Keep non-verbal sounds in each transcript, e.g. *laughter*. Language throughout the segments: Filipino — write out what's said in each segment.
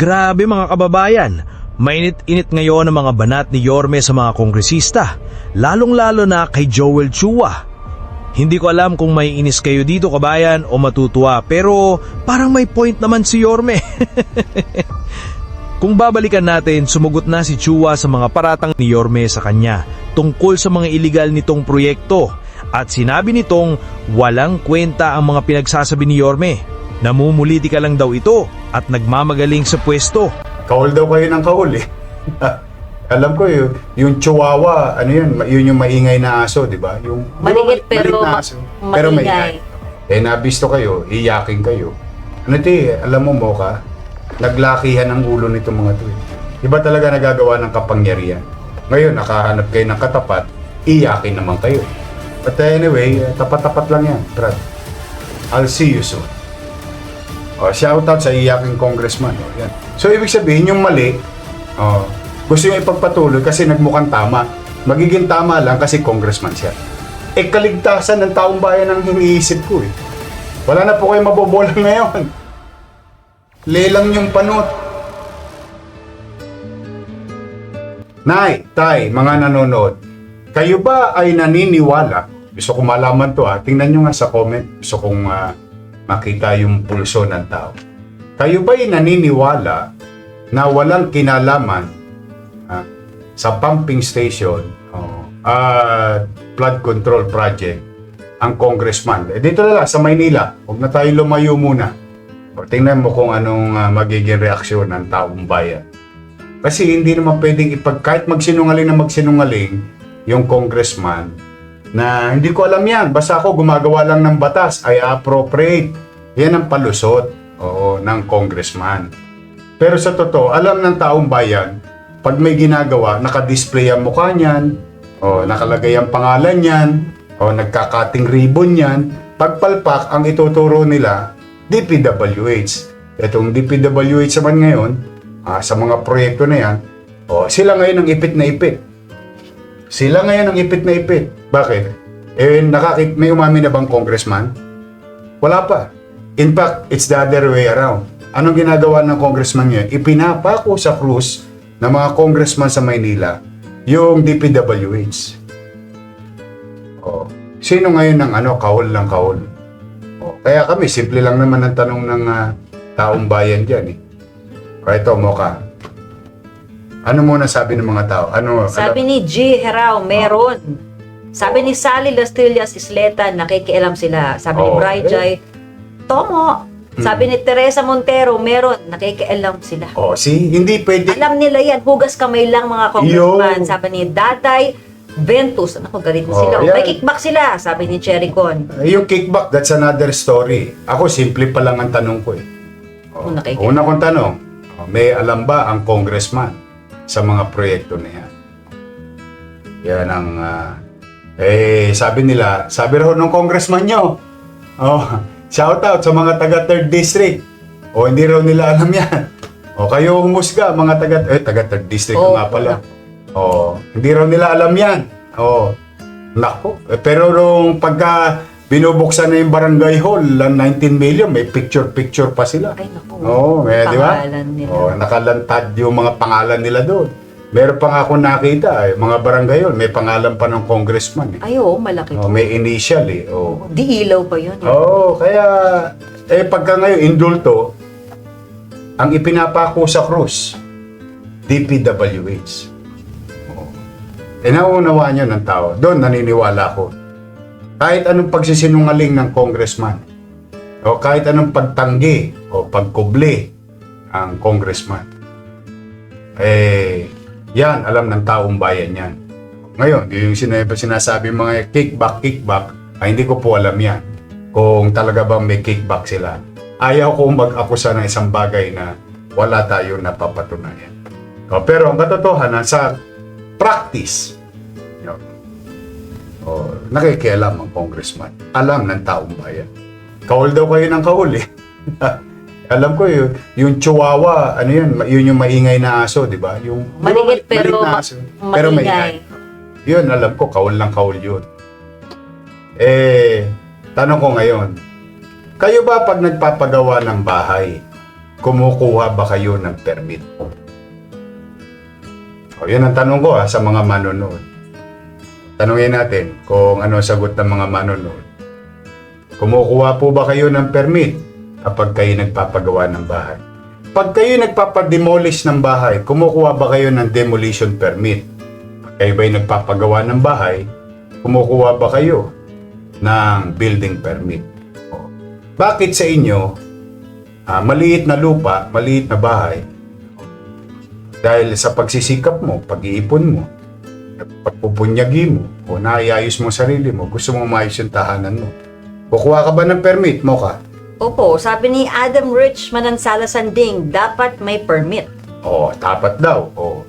Grabe mga kababayan, mainit-init ngayon ang mga banat ni Yorme sa mga kongresista, lalong-lalo na kay Joel Chua. Hindi ko alam kung may inis kayo dito kabayan o matutuwa pero parang may point naman si Yorme. *laughs* Kung babalikan natin, sumugot na si Chua sa mga paratang ni Yorme sa kanya tungkol sa mga iligal nitong proyekto at sinabi nitong walang kwenta ang mga pinagsasabi ni Yorme. Namumuliti ka lang daw ito at nagmamagaling sa pwesto. Kaul daw kayo ng kaul eh. *laughs* Alam ko yun, yung chihuahua, ano yun, yun yung maingay na aso, di ba? Yung Maliit pero na ma- aso, pero maingay. Eh, nabisto kayo, iyakin kayo. Ano ti, alam mo mo ka, naglakihan ang ulo nito mga to eh. Iba talaga nagagawa ng kapangyarihan. Ngayon, nakahanap kayo ng katapat, iyakin naman kayo. But anyway, eh, tapat-tapat lang yan, Brad. I'll see you soon. Oh, shout out sa iyaking congressman. Oh, yan. So, ibig sabihin, yung mali, oh, gusto niya ipagpatuloy kasi nagmukhang tama. Magiging tama lang kasi congressman siya. Eh, kaligtasan ng taong bayan ang iniisip ko eh. Wala na po kayo mabobola *laughs* ngayon. Lelang yung panot. Nay, tay, mga nanonood, kayo ba ay naniniwala? Gusto ko malaman to ha. Tingnan nyo nga sa comment. Gusto kong ah, makita yung pulso ng tao. Kayo ba ay naniniwala na walang kinalaman ah, sa pumping station oh, at flood control project ang congressman? Eh, dito na lang, sa Maynila. Huwag na tayo lumayo muna. O, tingnan mo kung anong ah, magiging reaksyon ng taong bayan. Kasi hindi naman pwedeng ipag, kahit magsinungaling na magsinungaling yung congressman na hindi ko alam yan, basta ako gumagawa lang ng batas, ay appropriate. Yan ang palusot oo, ng congressman. Pero sa totoo, alam ng taong bayan, pag may ginagawa, nakadisplay ang mukha niyan, o nakalagay ang pangalan niyan, o nagkakating ribbon niyan, pagpalpak ang ituturo nila, DPWH. Itong DPWH naman ngayon, ah, sa mga proyekto na yan, o, sila ngayon ang ipit na ipit. Sila ngayon ang ipit na ipit. Bakit? Eh, nakakit, may umamin na bang congressman? Wala pa. In fact, it's the other way around. Anong ginagawa ng congressman ngayon? Ipinapako sa krus ng mga congressman sa Maynila yung DPWH. Oh. Sino ngayon ng ano, kahol ng kahol? Oh. Kaya kami, simple lang naman ang tanong ng ah, taong bayan dyan eh. Ito, Moka. Ano muna sabi ng mga tao? Ano, Sabi ni G. Herao, meron. Sabi ni Sally Lastillas Isleta, nakikialam sila. Sabi ni Oh, Bri eh. Jai, Tomo. Sabi ni Teresa Montero, meron. Nakikialam sila. Oh, see, hindi pwede. Alam nila yan, hugas kamay lang mga congressman. Yo. Sabi ni Daday Ventus, ano galit na Oh, sila. yan. May kickback sila, sabi ni Cherry Con. Eh, Yung kickback, that's another story. Ako, simple pa lang ang tanong ko eh. Oh, Una kay- Una kong tanong, oh, may alam ba ang congressman sa mga proyekto na yan? Yan ang, ah, eh, sabi nila, sabi raw ng congressman nyo, oh, *laughs* shout out sa mga taga 3rd district. O, hindi raw nila alam yan. O, kayo humusga, mga taga, eh, taga 3rd district Oh, nga pala. O, hindi raw nila alam yan. O, nako. Eh, pero nung pagka binubuksan na yung barangay hall, ang 19 million, may picture-picture pa sila. Ay, naku. Oo, eh, di ba? Pangalan nila. Oo, nakalantad yung mga pangalan nila doon. Meron pa nga akong nakita, eh, mga barangay hall, may pangalan pa ng congressman. Eh. Ay, oo, malaki Oh, po. may initial eh. Oh. Di ilaw pa yun. Oo, kaya eh pagka ngayon indulto, ang ipinapako sa krus, DPWH. Oo. Eh nauunawaan nyo ng tao. Doon naniniwala ko. Kahit anong pagsisinungaling ng congressman, o kahit anong pagtanggi o pagkubli ang congressman, eh, yan, alam ng taong bayan yan. Ngayon, yung sinasabi mga kickback, kickback, ay hindi ko po alam yan. Kung talaga bang may kickback sila. Ayaw ko mag-akusa ng isang bagay na wala tayo napapatunayan. O, pero ang katotohanan sa practice, yun, o, nakikialam ang congressman. Alam ng taong bayan. Kaul daw kayo ng kaul eh. *laughs* Alam ko yun, yung chihuahua, ano yun, yun yung maingay na aso, di ba? Yung Maliit pero na ma- aso, pero maingay. Yun, alam ko, kaul lang kaul yun. Eh, tanong ko ngayon, kayo ba pag nagpapagawa ng bahay, kumukuha ba kayo ng permit? O, yun ang tanong ko ha, sa mga manonood. Tanungin natin kung ano ang sagot ng mga manonood. Kumukuha po ba kayo ng permit kapag kayo nagpapagawa ng bahay? Pag kayo nagpapademolish ng bahay, kumukuha ba kayo ng demolition permit? Pag kayo ba'y nagpapagawa ng bahay, kumukuha ba kayo ng building permit? Bakit sa inyo, ah, maliit na lupa, maliit na bahay, dahil sa pagsisikap mo, pag-iipon mo, pagpupunyagi mo, o naayos mo sarili mo, gusto mo maayos yung tahanan mo. Kukuha ka ba ng permit mo ka? Opo, sabi ni Adam Rich Manansala Sanding, dapat may permit. O, tapat daw. O,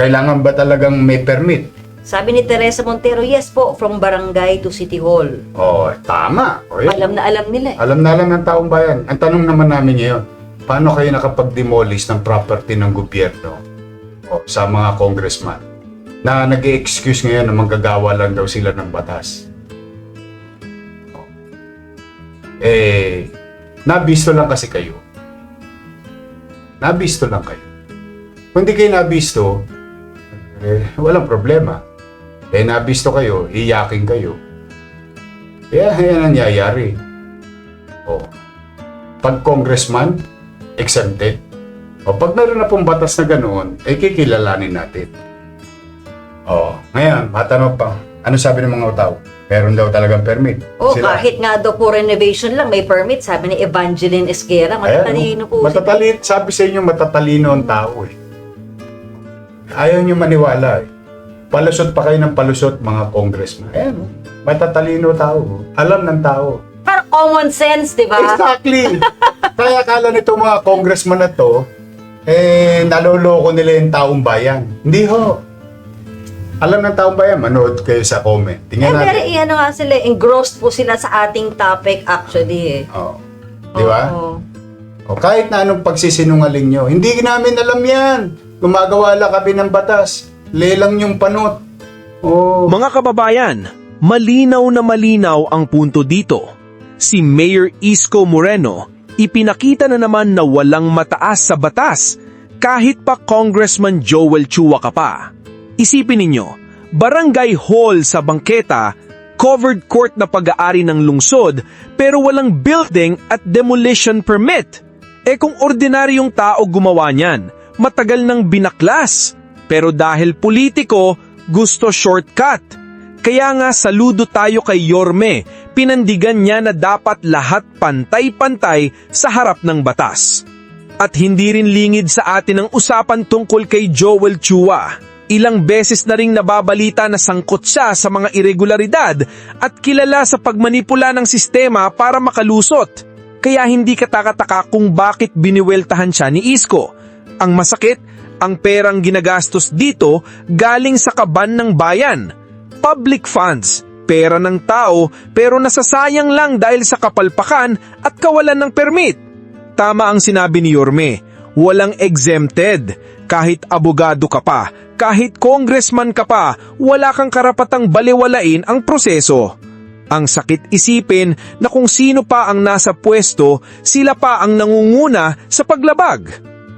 kailangan ba talagang may permit? Sabi ni Teresa Montero, yes po, from barangay to city hall. O, tama. O, yun. Alam na alam nila eh. Alam na alam ng taong bayan. Ang tanong naman namin ngayon, paano kayo nakapag-demolish ng property ng gobyerno o, sa mga congressman na nag excuse ngayon na manggagawa lang daw sila ng batas? O. Eh, nabisto lang kasi kayo. Nabisto lang kayo. Kung di kayo nabisto, eh, walang problema. Eh, nabisto kayo, iyakin kayo. Kaya yan ang nangyayari. O, pag congressman, exempted. O, pag meron na pong batas na ganoon, eh kikilalanin natin. O, ngayon, matanong pa, ano sabi ng mga tao? Meron daw talagang permit. O kahit nga daw po renovation lang, may permit. Sabi ni Evangeline Esguera, matatalino po. Matatalino, sabi sa inyo, matatalino ang tao eh. Ayaw nyo maniwala eh. Palusot pa kayo ng palusot, mga congressman. Ayan, oh. matatalino tao. Alam ng tao. Parang common sense, di ba? Exactly. *laughs* Kaya akala nito mga congressman na to, eh, naloloko nila yung taong bayan. Hindi ho. Alam ng taong bayan, manood kayo sa comment. Eh, Tingnan very, natin. ano nga sila, engrossed po sila sa ating topic actually eh. Oh. Di ba? Oo. O kahit na anong pagsisinungaling nyo, hindi namin alam yan. Gumagawa lang kami ng batas. Lelang yung panot. Oh. Mga kababayan, malinaw na malinaw ang punto dito. Si Mayor Isko Moreno ipinakita na naman na walang mataas sa batas kahit pa Congressman Joel Chua ka pa. Isipin ninyo, barangay hall sa bangketa, covered court na pag-aari ng lungsod pero walang building at demolition permit. Eh kung ordinaryong tao gumawa niyan, matagal nang binaklas. Pero dahil politiko, gusto shortcut. Kaya nga saludo tayo kay Yorme, pinandigan niya na dapat lahat pantay-pantay sa harap ng batas. At hindi rin lingid sa atin ang usapan tungkol kay Joel Chua. Ilang beses na ring nababalita na sangkot siya sa mga irregularidad at kilala sa pagmanipula ng sistema para makalusot. Kaya hindi katakataka kung bakit biniweltahan siya ni Isko. Ang masakit, ang perang ginagastos dito galing sa kaban ng bayan. Public funds, pera ng tao pero nasasayang lang dahil sa kapalpakan at kawalan ng permit. Tama ang sinabi ni Yorme, walang exempted. Kahit abogado ka pa, kahit congressman ka pa, wala kang karapatang baliwalain ang proseso. Ang sakit isipin na kung sino pa ang nasa pwesto, sila pa ang nangunguna sa paglabag.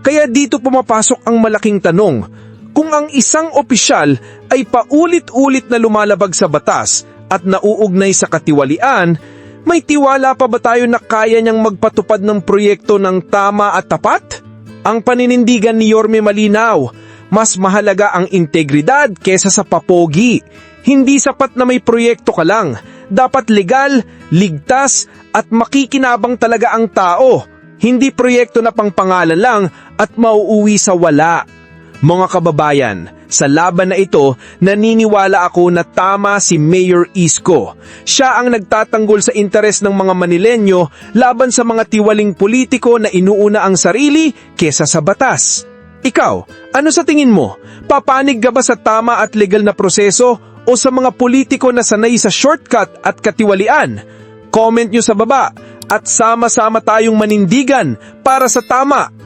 Kaya dito pumapasok ang malaking tanong, kung ang isang opisyal ay paulit-ulit na lumalabag sa batas at nauugnay sa katiwalian, may tiwala pa ba tayo na kaya niyang magpatupad ng proyekto ng tama at tapat? Ang paninindigan ni Yorme malinaw, mas mahalaga ang integridad kesa sa papogi. Hindi sapat na may proyekto ka lang, dapat legal, ligtas at makikinabang talaga ang tao. Hindi proyekto na pangpangalan lang at mauuwi sa wala. Mga kababayan, sa laban na ito, naniniwala ako na tama si Mayor Isko. Siya ang nagtatanggol sa interes ng mga Manilenyo laban sa mga tiwaling politiko na inuuna ang sarili kesa sa batas. Ikaw, ano sa tingin mo? Papanig ka ba sa tama at legal na proseso o sa mga politiko na sanay sa shortcut at katiwalian? Comment nyo sa baba at sama-sama tayong manindigan para sa tama